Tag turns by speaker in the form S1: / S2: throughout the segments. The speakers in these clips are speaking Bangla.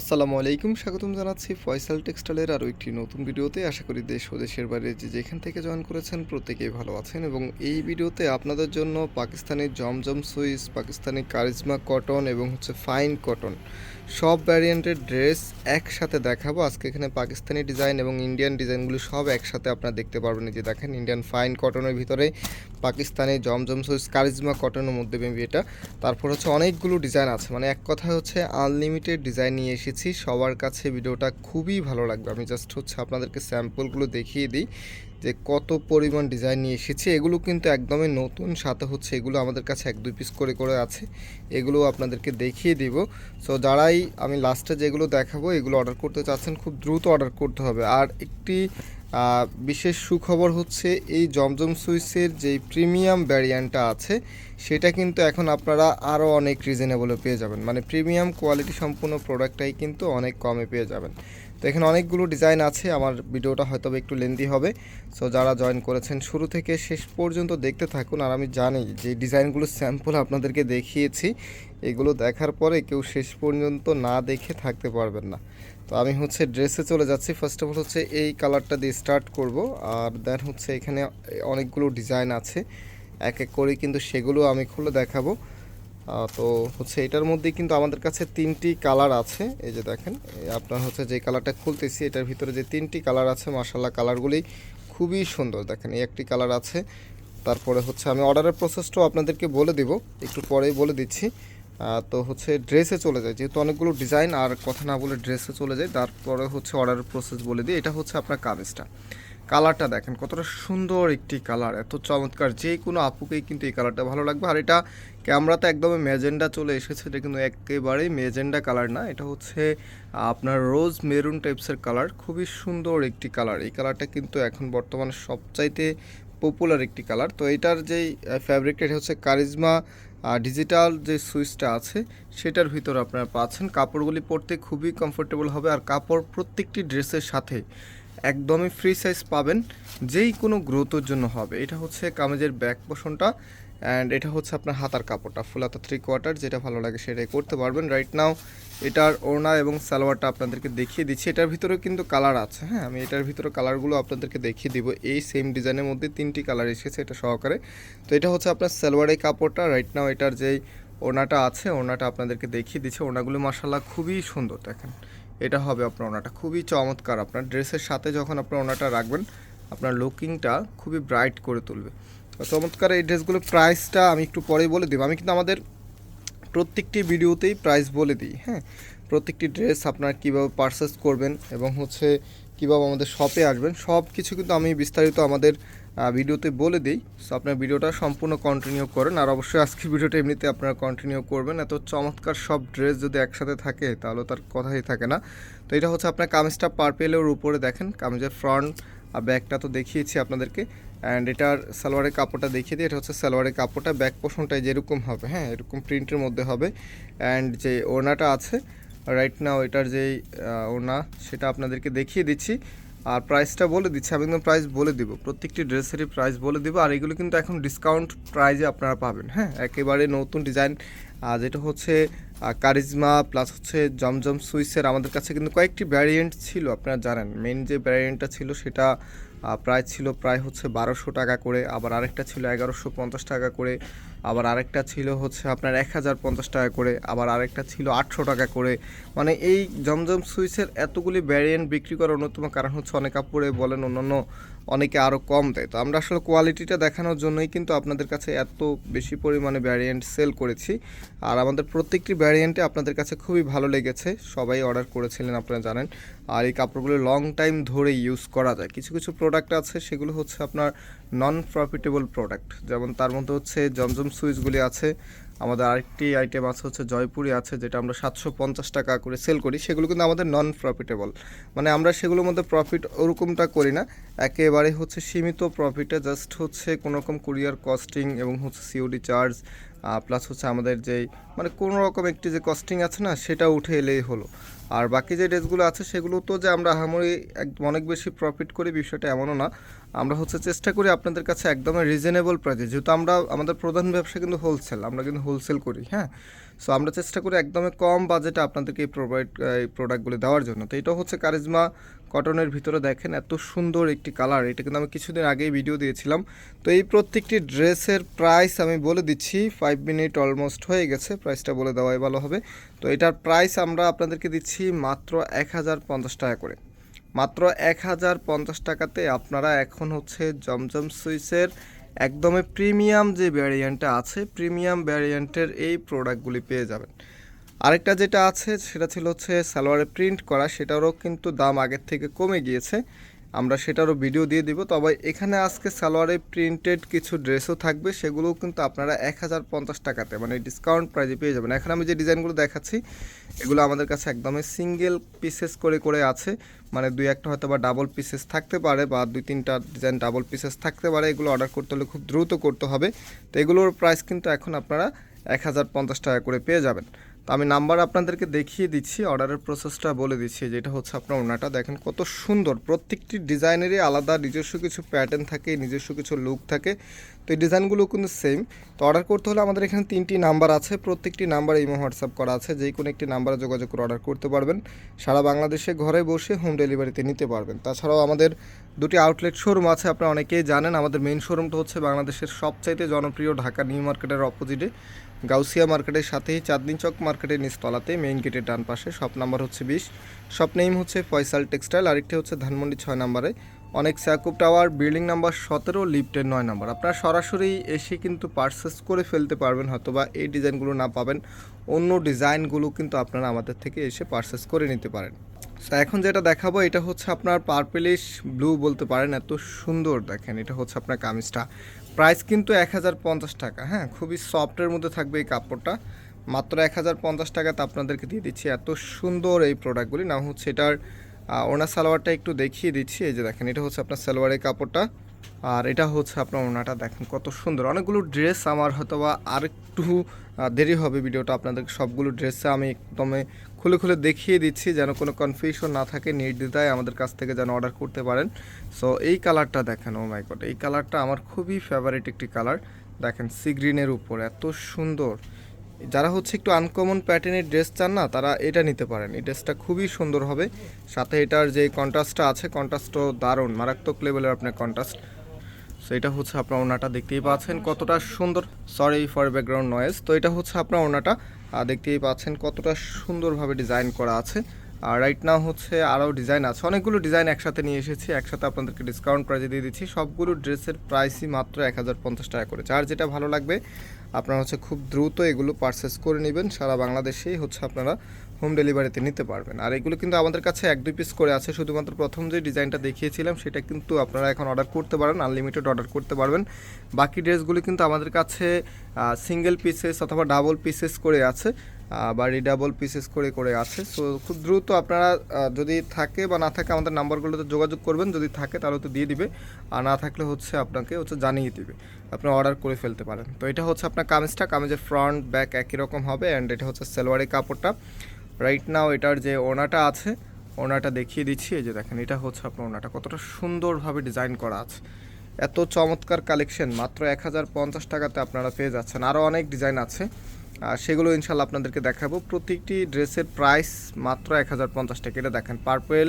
S1: আসসালামু আলাইকুম, স্বাগতম জানাচ্ছি ফয়সাল টেক্সটাইলের আরও একটি নতুন ভিডিওতে। আশা করি দেশ ও দেশের বাইরে যে যেখান থেকে জয়েন করেছেন প্রত্যেকেই ভালো আছেন এবং এই ভিডিওতে আপনাদের জন্য Pakistani Zamzam Swiss, Pakistani charisma cotton এবং হচ্ছে ফাইন কটন সব ভ্যারিয়েন্টের ড্রেস একসাথে দেখাবো। আজকে এখানে পাকিস্তানি ডিজাইন এবং ইন্ডিয়ান ডিজাইনগুলো সব একসাথে আপনারা দেখতে পারবেন। যে দেখেন ইন্ডিয়ান ফাইন কটনের ভিতরে পাকিস্তানি জমজম সুইস, কারিজমা কটনের মধ্যে মেবি এটা। তারপর হচ্ছে অনেকগুলো ডিজাইন আছে। মানে এক কথায় হচ্ছে আনলিমিটেড ডিজাইন নিয়ে এসেছি, সবার কাছে ভিডিওটা খুবই ভালো লাগবে। আমি জাস্ট হচ্ছে আপনাদেরকে স্যাম্পলগুলো দেখিয়ে দিই যে কত পরিমাণ ডিজাইন নিয়ে এসেছি। এগুলো কিন্তু একদমই নতুন, সাথে হচ্ছে এগুলো আমাদের কাছে এক দুই পিস করে করে আছে। এগুলো আপনাদেরকে দেখিয়ে দিব। সো যারাই আমি লাস্টে যেগুলো দেখাবো, এগুলো অর্ডার করতে চাচ্ছেন, খুব দ্রুত অর্ডার করতে হবে। আর একটি বিশেষ সুখবর হচ্ছে এই জমজম সুইসের যে প্রিমিয়াম ভ্যারিয়েন্টটা আছে, সেটা কিন্তু এখন আপনারা আরও অনেক রিজনেবলে পেয়ে যাবেন। মানে প্রিমিয়াম কোয়ালিটি সম্পূর্ণ প্রোডাক্টটাই কিন্তু অনেক কমে পেয়ে যাবেন। তো এখানে অনেকগুলো ডিজাইন আছে, আমার ভিডিওটা হয়তো একটু লেন্দি হবে। সো যারা জয়েন করেছেন, শুরু থেকে শেষ পর্যন্ত দেখতে থাকুন। আর আমি জানি যে ডিজাইনগুলো স্যাম্পল আপনাদেরকে দেখিয়েছি, এগুলো দেখার পরে কেউ শেষ পর্যন্ত না দেখে থাকতে পারবেন না। তো আমি হচ্ছে ড্রেসে চলে যাচ্ছি। ফার্স্ট অফ অল হচ্ছে এই কালারটা দিয়ে স্টার্ট করব। আর দেন হচ্ছে এখানে অনেকগুলো ডিজাইন আছে। এক এক করে কিন্তু সেগুলো আমি খুলে দেখাবো। তো হচ্ছে এটার মধ্যে কিন্তু আমাদের কাছে তিনটি কালার আছে। এই যে দেখেন আপনার হচ্ছে যে কালারটা খুলতেছি, এটার ভিতরে যে তিনটি কালার আছে মাসাল্লাহ কালারগুলি খুবই সুন্দর। দেখেন, এই একটি কালার আছে। তারপরে হচ্ছে আমি অর্ডারের প্রসেসটাও আপনাদেরকে বলে দিব, একটু পরেই বলে দিচ্ছি। তো হচ্ছে ড্রেসে চলে যায়, যেহেতু অনেকগুলো ডিজাইন, আর কথা না বলে ড্রেসে চলে যায়, তারপরে হচ্ছে অর্ডারের প্রসেস বলে দিই। এটা হচ্ছে আপনার কামিজটা। কালারটা দেখেন, কতটা সুন্দর একটি কালার, এত চমৎকার। যে কোনো আপুকেই কিন্তু এই কালারটা ভালো লাগবে। আর এটা ক্যামেরাতে একদমই মেজেন্ডা চলে এসেছে, এটা কিন্তু একেবারেই মেজেন্ডা কালার না, এটা হচ্ছে আপনার রোজ মেরুন টাইপসের কালার, খুবই সুন্দর একটি কালার, এই কালারটা কিন্তু এখন বর্তমানে সবচাইতে পপুলার একটি কালার, তো এটার যেই ফ্যাব্রিকটা এটা হচ্ছে কারিজমা ডিজিটাল যে সুইচটা আছে, সেটার ভিতর আপনারা পাচ্ছেন, কাপড়গুলি পরতে খুবই কমফোর্টেবল হবে আর কাপড় প্রত্যেকটি ড্রেসের সাথে একদমই ফ্রি সাইজ পাবেন, যেই কোনো গ্রোথের জন্য হবে, এটা হচ্ছে কামেজের ব্যাক পোষণটা অ্যান্ড এটা হচ্ছে আপনার হাতার কাপড়টা ফুলাতা থ্রি কোয়ার্টার যেটা ভালো লাগে সেটাই করতে পারবেন। রাইট নাও এটার ওড়না এবং সালোয়ারটা আপনাদেরকে দেখিয়ে দিচ্ছি। এটার ভিতরেও কিন্তু কালার আছে হ্যাঁ? আমি এটার ভিতরে কালারগুলো আপনাদেরকে দেখিয়ে দিব। এই সেম ডিজাইনের মধ্যে তিনটি কালার এসেছে এটা সহকারে। তো এটা হচ্ছে আপনার সালোয়ারের কাপড়টা। রাইট নাও এটার যেই ওড়নাটা আছে, ওড়নাটা আপনাদেরকে দেখিয়ে দিচ্ছে। ওড়নাগুলো মাসাল্লাহ খুবই সুন্দর, দেখেন। এটা হবে আপনার ওনাটা খুবই চমৎকার আপনার। ড্রেসের সাথে যখন আপনার ওনাটা রাখবেন, আপনার লুকিংটা খুবই ব্রাইট করে তুলবে। চমৎকার এই ড্রেসগুলোর প্রাইসটা আমি একটু পরেই বলে দিব। আমি কিন্তু আমাদের প্রত্যেকটি ভিডিওতেই প্রাইস বলে দিই হ্যাঁ? প্রত্যেকটি ড্রেস আপনারা কীভাবে পারচেস করবেন এবং হচ্ছে কীভাবে আমাদের শপে আসবেন, সব কিছু কিন্তু আমি বিস্তারিত আমাদের ভিডিওতে বলে দিই। সো আপনার ভিডিওটা সম্পূর্ণ কন্টিনিউ করেন আর অবশ্যই আজকে ভিডিওটা এমনিতে আপনারা কন্টিনিউ করবেন। এত চমৎকার সব ড্রেস যদি একসাথে থাকে তাহলে তার কথাই থাকে না। তো এটা হচ্ছে আপনার কামিজটা পার্পেলের উপরে দেখেন, কামিজের ফ্রন্ট আর ব্যাকটা তো দেখিয়েছি আপনাদেরকে। অ্যান্ড এটার সালোয়ারের কাপড়টা দেখিয়ে দিই এটা হচ্ছে সালোয়ারের কাপড়টা। ব্যাক পোষণটাই যেরকম হবে হ্যাঁ এরকম প্রিন্টের মধ্যে হবে। অ্যান্ড যে ওড়নাটা আছে রাইট নাও এটার আহ, ওড়না সেটা আপনাদেরকে দেখিয়ে দিচ্ছি। আর প্রাইসটা বলে দিচ্ছি আমি কিন্তু প্রাইস বলে দিব। প্রত্যেকটি ড্রেসেরই প্রাইস বলে দিব আর এগুলো কিন্তু এখন ডিসকাউন্ট প্রাইজে আপনারা পাবেন হ্যাঁ। একেবারে নতুন ডিজাইন যেটা হচ্ছে কারিজমা প্লাস হচ্ছে জমজম সুইসের আমাদের কাছে কিন্তু কয়েকটি ভ্যারিয়েন্ট ছিল, আপনারা জানেন। মেন যে ভ্যারিয়েন্টটা ছিল সেটা প্রায় ছিল প্রায় হচ্ছে বারোশো টাকা করে, আবার আরেকটা ছিল এগারোশো পঞ্চাশ টাকা করে, আবার আরেকটা ছিল হচ্ছে আপনার এক হাজার পঞ্চাশ টাকা করে, আবার আরেকটা ছিল আটশো টাকা করে। মানে এই জমজম সুইসের এতগুলি ভ্যারিয়েন্ট বিক্রি করার অন্যতম কারণ হচ্ছে অনেক কাপড়ে বলেন অন্যান্য অনেকে আরও কম দেয়। তো আমরা আসলে কোয়ালিটিটা দেখানোর জন্যই কিন্তু আপনাদের কাছে এত বেশি পরিমাণে ভ্যারিয়েন্ট সেল করেছি। আর আমাদের প্রত্যেকটি ভ্যারিয়েন্টে আপনাদের কাছে খুবই ভালো লেগেছে। সবাই অর্ডার করেছিলেন, আপনারা জানেন। আর এই কাপড়গুলো লং টাইম ধরে ইউজ করা যায়। কিছু কিছু প্রোডাক্ট আছে, সেগুলো হচ্ছে আপনার নন প্রফিটেবল প্রোডাক্ট যেমন তার মধ্যে হচ্ছে জমজম সুইচগুলি আছে আমাদের আরেকটি আইটেম আছে হচ্ছে জয়পুরি আছে, যেটা আমরা সাতশো পঞ্চাশ টাকা করে সেল করি। সেগুলো কিন্তু আমাদের নন প্রফিটেবল মানে আমরা সেগুলোর মধ্যে প্রফিট ওরকমটা করি না। একেবারে হচ্ছে সীমিত প্রফিটে জাস্ট হচ্ছে কোনোরকম কুরিয়ার কস্টিং এবং হচ্ছে সিওডি চার্জ প্লাস হচ্ছে আমাদের যেই মানে কোনো রকম একটি যে কস্টিং আছে না, সেটা উঠে এলেই হলো। আর বাকি যে ড্রেসগুলো আছে, সেগুলো তো যে আমরা হামরি একদম অনেক বেশি প্রফিট করি, বিষয়টা এমনও না। আমরা হচ্ছে চেষ্টা করি আপনাদের কাছে একদমই রিজনেবল প্রাইসে যেহেতু আমরা, আমাদের প্রধান ব্যবসা কিন্তু হোলসেল আমরা কিন্তু হোলসেল করি হ্যাঁ? সো আমরা চেষ্টা করি একদমই কম বাজেটে আপনাদেরকে এই প্রোভাইড এই প্রোডাক্টগুলো দেওয়ার জন্য। তো এটা হচ্ছে কারিজমা কটনের ভিতরে দেখেন এত সুন্দর একটি কালার। এটা কিন্তু আমি কিছুদিন আগেই ভিডিও দিয়েছিলাম। তো এই প্রত্যেকটি ড্রেসের প্রাইস আমি বলে দিচ্ছি ফাইভ মিনিট অলমোস্ট হয়ে গেছে। প্রাইসটা বলে দেওয়াই ভালো হবে। তো এটার প্রাইস আমরা আপনাদেরকে দিচ্ছি মাত্র এক হাজার পঞ্চাশ টাকা করে। মাত্র এক হাজার পঞ্চাশ টাকাতে আপনারা এখন হচ্ছে জমজম সুইসের একদমই প্রিমিয়াম যে ভ্যারিয়েন্টটা আছে প্রিমিয়াম ভ্যারিয়েন্টের এই প্রোডাক্টগুলি পেয়ে যাবেন। আরেকটা যেটা আছে, সেটা ছিল হচ্ছে সালোয়ারে প্রিন্ট করা, সেটারও কিন্তু দাম আগের থেকে কমে গিয়েছে। আমরা সেটারও ভিডিও দিয়ে দিব। তবে এখানে আজকে সালোয়ারে প্রিন্টেড কিছু ড্রেসও থাকবে, সেগুলোও কিন্তু আপনারা এক হাজার পঞ্চাশ টাকাতে মানে ডিসকাউন্ট প্রাইজে পেয়ে যাবেন। এখন আমি যে ডিজাইনগুলো দেখাচ্ছি, এগুলো আমাদের কাছে একদমই সিঙ্গেল পিসেস করে করে আছে। মানে দুই একটা হয়তো বা ডাবল পিসেস থাকতে পারে, বা দুই তিনটা ডিজাইন ডাবল পিসেস থাকতে পারে, এগুলো অর্ডার করতে হলে খুব দ্রুত করতে হবে। তো এগুলোর প্রাইস কিন্তু এখন আপনারা এক হাজার পঞ্চাশ টাকা করে পেয়ে যাবেন। তো আমি নাম্বার আপনাদেরকে দেখিয়ে দিচ্ছি, অর্ডারের প্রসেসটা বলে দিচ্ছি, যেটা হচ্ছে আপনার ওনাটা দেখেন কত সুন্দর, প্রত্যেকটি ডিজাইনেরই আলাদা, নিজস্ব কিছু প্যাটার্ন থাকে, নিজস্ব কিছু লুক থাকে। তো এই ডিজাইনগুলো কিন্তু সেম তো অর্ডার করতে হলে আমাদের এখানে তিনটি নাম্বার আছে, প্রত্যেকটি নাম্বারে ইমো হোয়াটসঅ্যাপ করা আছে। যেই কোনো একটি নাম্বারে যোগাযোগ করে অর্ডার করতে পারবেন। সারা বাংলাদেশে ঘরে বসে হোম ডেলিভারিতে নিতে পারবেন। তাছাড়াও আমাদের দুটি আউটলেট শোরুম আছে, আপনারা অনেকেই জানেন। আমাদের মেইন শোরুমটা হচ্ছে বাংলাদেশের সবচাইতে জনপ্রিয় ঢাকা নিউ মার্কেটের অপোজিটে গাউসিয়া মার্কেটের সাথেই চাঁদনি চক মার্কেটের নিচতলাতে মেইন গেটের ডান পাশে শপ নাম্বার হচ্ছে বিশ। শপ নেম হচ্ছে ফয়সাল টেক্সটাইল, আরেকটি হচ্ছে ধানমন্ডি ছয় নাম্বারে। অনেক স্যাকুপ টাওয়ার, বিল্ডিং নাম্বার সতেরো, লিফটের নয় নাম্বার। আপনারা সরাসরি এসে কিন্তু পারচেস করে ফেলতে পারবেন, হয়তোবা এই ডিজাইনগুলো না পাবেন। অন্য ডিজাইনগুলো কিন্তু আপনারা আমাদের থেকে এসে পারচেস করে নিতে পারেন। তো এখন যেটা দেখাবো, এটা হচ্ছে আপনার পার্পেলিশ ব্লু বলতে পারেন। এত সুন্দর দেখেন, এটা হচ্ছে আপনার কামিজটা। প্রাইস কিন্তু এক হাজার পঞ্চাশ টাকা হ্যাঁ? খুবই সফটের মধ্যে থাকবে এই কাপড়টা। মাত্র এক হাজার পঞ্চাশ টাকাতে আপনাদেরকে দিয়ে দিচ্ছি এত সুন্দর এই প্রোডাক্টগুলি না হচ্ছে এটার ওনার সালোয়ারটা একটু দেখিয়ে দিচ্ছি। এই যে দেখেন এটা হচ্ছে আপনার সালোয়ারের কাপড়টা। আর এটা হচ্ছে আপনার ওনাটা দেখেন কত সুন্দর। অনেকগুলো ড্রেস আমার হয়তো বা আরেকটু আহ, দেরি হবে ভিডিওটা আপনাদের সবগুলো ড্রেসে আমি একদমে খুলে খুলে দেখিয়ে দিচ্ছি যেন কোনো কনফিউশন না থাকে, নির্দ্বিধায় আমাদের কাছ থেকে যেন অর্ডার করতে পারেন। সো এই কালারটা দেখেন ও মাই গড এই কালারটা আমার খুবই ফেভারিট একটি কালার দেখেন সি গ্রিনের উপর, এত সুন্দর। যারা হচ্ছে একটু আনকমন প্যাটার্নের ড্রেস চান না, তারা এটা নিতে পারেন। এই ড্রেসটা খুবই সুন্দর হবে। সাথে এটার যে কন্ট্রাস্টটা আছে কন্ট্রাস্টও দারুণ। মারাত্মক লেভেলের আপনার কন্ট্রাস্ট সো এটা হচ্ছে আপনার ওনাটা দেখতেই পাচ্ছেন কতটা সুন্দর। সরি ফর ব্যাকগ্রাউন্ড নয়েজ তো এটা হচ্ছে আপনার ওনাটা দেখতেই পাচ্ছেন কতটা সুন্দরভাবে ডিজাইন করা আছে। রাইট নাও হচ্ছে আরও ডিজাইন আছে। অনেকগুলো ডিজাইন একসাথে নিয়ে এসেছি, একসাথে আপনাদেরকে ডিসকাউন্ট প্রাইজে দিয়ে দিচ্ছি। সবগুলো ড্রেসের প্রাইসই মাত্র এক হাজার পঞ্চাশ টাকা করে। যার যেটা ভালো লাগবে, আপনারা হচ্ছে খুব দ্রুত এগুলো পারচেস করে নেবেন। সারা বাংলাদেশেই হচ্ছে আপনারা হোম ডেলিভারিতে নিতে পারবেন। আর এগুলো কিন্তু আমাদের কাছে এক দুই পিস করে আছে। শুধুমাত্র প্রথম যে ডিজাইনটা দেখিয়েছিলাম, সেটা কিন্তু আপনারা এখন অর্ডার করতে পারেন আনলিমিটেড অর্ডার করতে পারবেন। বাকি ড্রেসগুলো কিন্তু আমাদের কাছে সিঙ্গেল পিসেস অথবা ডাবল পিসেস করে আছে। আহ, বা রিডাবল পিসেস করে করে আছে। সো খুব দ্রুত আপনারা যদি থাকে বা না থাকে আমাদের নাম্বারগুলোতে যোগাযোগ করবেন। যদি থাকে তাহলে তো দিয়ে দিবে। আর না থাকলে হচ্ছে আপনাকে হচ্ছে জানিয়ে দিবে। আপনি অর্ডার করে ফেলতে পারেন। তো এটা হচ্ছে আপনার কামিজটা। কামিজের ফ্রন্ট ব্যাক একই রকম হবে। অ্যান্ড এটা হচ্ছে সালোয়ারের কাপড়টা। রাইট নাও এটার যে ওনাটা আছে ওনাটা দেখিয়ে দিচ্ছি। এই যে দেখেন এটা হচ্ছে আপনার ওনাটা। কতটা সুন্দরভাবে ডিজাইন করা আছে। এত চমৎকার কালেকশন মাত্র এক হাজার পঞ্চাশ টাকাতে আপনারা পেয়ে যাচ্ছেন। আরও অনেক ডিজাইন আছে। সেগুলো ইনশাল্লাহ আপনাদেরকে দেখাবো। প্রতিটি ড্রেসের প্রাইস মাত্র এক হাজার পঞ্চাশ টাকা। এটা দেখেন পার্পেল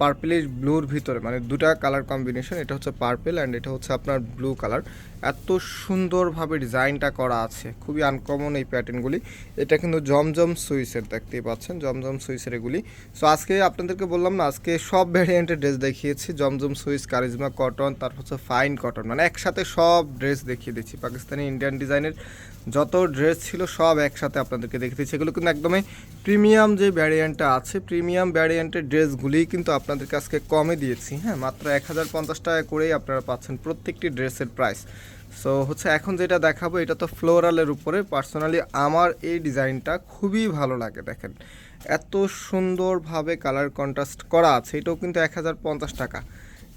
S1: পার্পেলিশ ব্লুর ভিতরে মানে দুটা কালার কম্বিনেশন এটা হচ্ছে পার্পেল অ্যান্ড এটা হচ্ছে আপনার ব্লু কালার এত সুন্দরভাবে ডিজাইনটা করা আছে, খুবই আনকমন এই প্যাটার্নগুলি এটা কিন্তু জমজম সুইসের, দেখতেই পাচ্ছেন, জমজম সুইসের এগুলি। সো আজকে আপনাদেরকে বললাম না, আজকে সব ভ্যারিয়েন্টের ড্রেস দেখিয়েছি, জমজম সুইস, কারিজমা কটন তারপর হচ্ছে ফাইন কটন মানে একসাথে সব ড্রেস দেখিয়ে দিচ্ছি, পাকিস্তানি ইন্ডিয়ান ডিজাইনের যত ড্রেস ছিল সব একসাথে আপনাদেরকে দেখে দিচ্ছি। এগুলো কিন্তু একদমই প্রিমিয়াম যে ভ্যারিয়েন্টটা আছে প্রিমিয়াম ভ্যারিয়েন্টের ড্রেসগুলিই কিন্তু আপনাদেরকে আজকে কমে দিয়েছি হ্যাঁ মাত্র এক হাজার পঞ্চাশ টাকা করেই আপনারা পাচ্ছেন প্রত্যেকটি ড্রেসের প্রাইস সো হচ্ছে এখন যেটা দেখাবো, এটা তো ফ্লোরালের উপরে। পার্সোনালি আমার এই ডিজাইনটা খুবই ভালো লাগে, দেখেন। এত সুন্দরভাবে কালার কন্ট্রাস্ট করা আছে, এটাও কিন্তু এক হাজার পঞ্চাশ টাকা।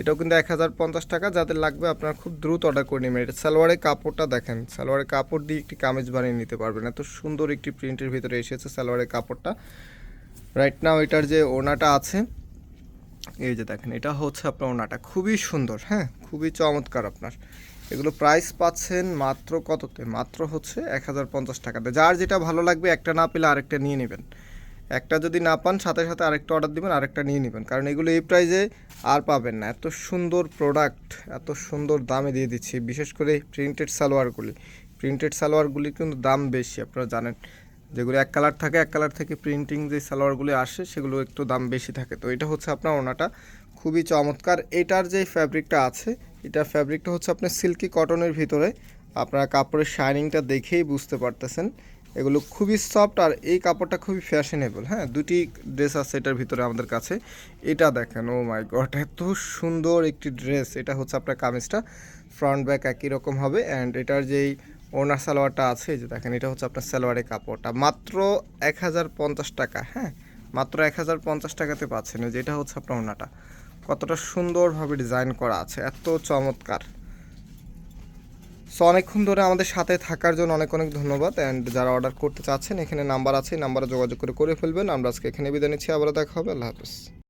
S1: এটাও কিন্তু এক হাজার পঞ্চাশ টাকা, যাদের লাগবে আপনারা খুব দ্রুত অর্ডার করে নেবেন। এটা সালোয়ারের কাপড়টা দেখেন, সালোয়ারের কাপড় দিয়ে একটি কামিজ বানিয়ে নিতে পারবেন। এত সুন্দর একটি প্রিন্টের ভিতরে এসেছে সালোয়ারের কাপড়টা। রাইট নাও এটার যে ওনাটা আছে এই যে দেখেন, এটা হচ্ছে আপনার ওনাটা। খুবই সুন্দর হ্যাঁ? খুবই চমৎকার আপনার। এগুলো প্রাইস পাচ্ছেন মাত্র কততে? মাত্র হচ্ছে এক হাজার পঞ্চাশ টাকাতে যার যেটা ভালো লাগবে, একটা না পেলে আরেকটা নিয়ে নেবেন। একটা যদি না পান, সাথে সাথে আরেকটা অর্ডার দিবেন, আরেকটা নিয়ে নেবেন। কারণ এগুলো এই প্রাইজে আর পাবেন না। এত সুন্দর প্রোডাক্ট এত সুন্দর দামে দিয়ে দিচ্ছি। বিশেষ করে প্রিন্টেড সালোয়ারগুলি। প্রিন্টেড সালোয়ারগুলির কিন্তু দাম বেশি, আপনারা জানেন। যেগুলো এক কালার থাকে, এক কালার থেকে প্রিন্টিং যে সালোয়ারগুলি আসে, সেগুলো একটু দাম বেশি থাকে। তো এটা হচ্ছে আপনার ওনাটা। খুবই চমৎকার। এটার যে ফ্যাব্রিকটা আছে এটার ফ্যাব্রিকটা হচ্ছে আপনার সিল্কি কটনের ভিতরে। আপনারা কাপড়ের শাইনিংটা দেখেই বুঝতে পারতেছেন। এগুলো খুবই সফট আর এই কাপড়টা খুবই ফ্যাশনেবল হ্যাঁ? দুটি ড্রেস আছে এটার ভিতরে আমাদের কাছে। এটা দেখেন ও মাই গড এত সুন্দর একটি ড্রেস এটা হচ্ছে আপনার কামিজটা। ফ্রন্ট ব্যাক একই রকম হবে। অ্যান্ড এটার যেই ওনার সালোয়ারটা আছে যে দেখেন, এটা হচ্ছে আপনার সালোয়ারের কাপড়টা। মাত্র এক হাজার পঞ্চাশ টাকা হ্যাঁ? মাত্র এক হাজার পঞ্চাশ টাকাতে পাচ্ছেন। এই যে এটা হচ্ছে আপনার ওনাটা। কতটা সুন্দরভাবে ডিজাইন করা আছে, এত চমৎকার। সো অনেকক্ষণ ধরে আমাদের সাথে থাকার জন্য অনেক অনেক ধন্যবাদ। অ্যান্ড যারা অর্ডার করতে চাচ্ছেন, এখানে নাম্বার আছে নাম্বারে যোগাযোগ করে করে ফেলবেন। আমরা আজকে এখানে বিদায় নিচ্ছি আবার দেখা হবে। আল্লাহ হাফেজ।